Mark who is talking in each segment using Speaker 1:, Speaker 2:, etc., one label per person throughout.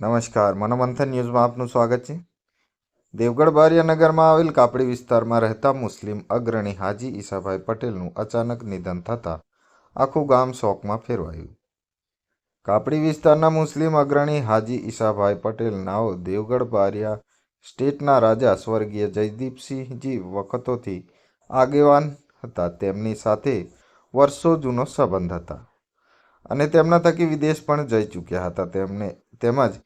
Speaker 1: નમસ્કાર, મનોમંથન ન્યૂઝમાં આપનું સ્વાગત છે. દેવગઢ બારિયાનગરમાં આવેલ કાપડી વિસ્તારમાં રહેતા મુસ્લિમ અગ્રણી હાજી ઈસાભાઈ પટેલનું અચાનક નિધન થતાં આખું ગામ શોકમાં ફેરવાયું. કાપડી વિસ્તારના મુસ્લિમ અગ્રણી હાજી ઈસાભાઈ પટેલ નાઓ દેવગઢ બારિયા સ્ટેટના રાજા સ્વર્ગીય જયદીપસિંહજી વખતોથી આગેવાન હતા. તેમની સાથે વર્ષો જૂનો સંબંધ હતા અને તેમના થકી વિદેશ પણ જઈ ચૂક્યા હતા. તેમને તેમજ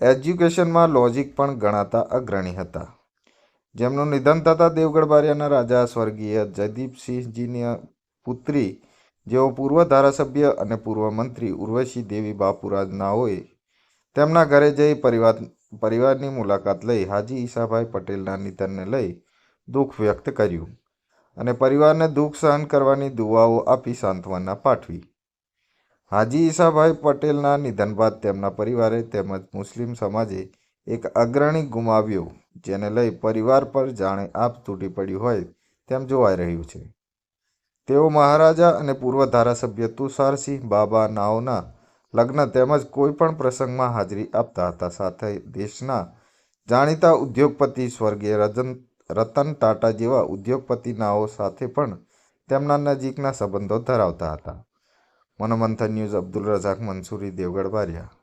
Speaker 1: એજ્યુકેશનમાં લોજિક પણ ગણાતા અગ્રણી હતા. જેમનું નિધન થતાં દેવગઢ બારિયાના રાજા સ્વર્ગીય જયદીપસિંહજીની પુત્રી, જેઓ પૂર્વ ધારાસભ્ય અને પૂર્વ મંત્રી ઉર્વશી દેવી બાપુરાજ નાઓએ તેમના ઘરે જઈ પરિવાર, પરિવારની મુલાકાત લઈ હાજી ઈસાભાઈ પટેલના નિધનને લઈ દુઃખ વ્યક્ત કર્યું અને પરિવારને દુઃખ સહન કરવાની દુવાઓ આપી સાંત્વના પાઠવી. હાજી ઈસાભાઈ પટેલના નિધન બાદ તેમના પરિવારે તેમજ મુસ્લિમ સમાજે એક અગ્રણી ગુમાવ્યો, જેને લઈ પરિવાર પર જાણે આપ તૂટી પડ્યું હોય તેમ જોવાઈ રહ્યું છે. તેઓ મહારાજા અને પૂર્વ ધારાસભ્ય તુષારસિંહ બાબા નાઓના લગ્ન તેમજ કોઈપણ પ્રસંગમાં હાજરી આપતા હતા. સાથે દેશના જાણીતા ઉદ્યોગપતિ સ્વર્ગીય રજન, રતન ટાટા જેવા ઉદ્યોગપતિ નાઓ સાથે પણ તેમના નજીકના સંબંધો ધરાવતા હતા. મનોમંથન ન્યૂઝ અબ્દુલ રઝાક મંસૂરી દેવગઢ બારિયા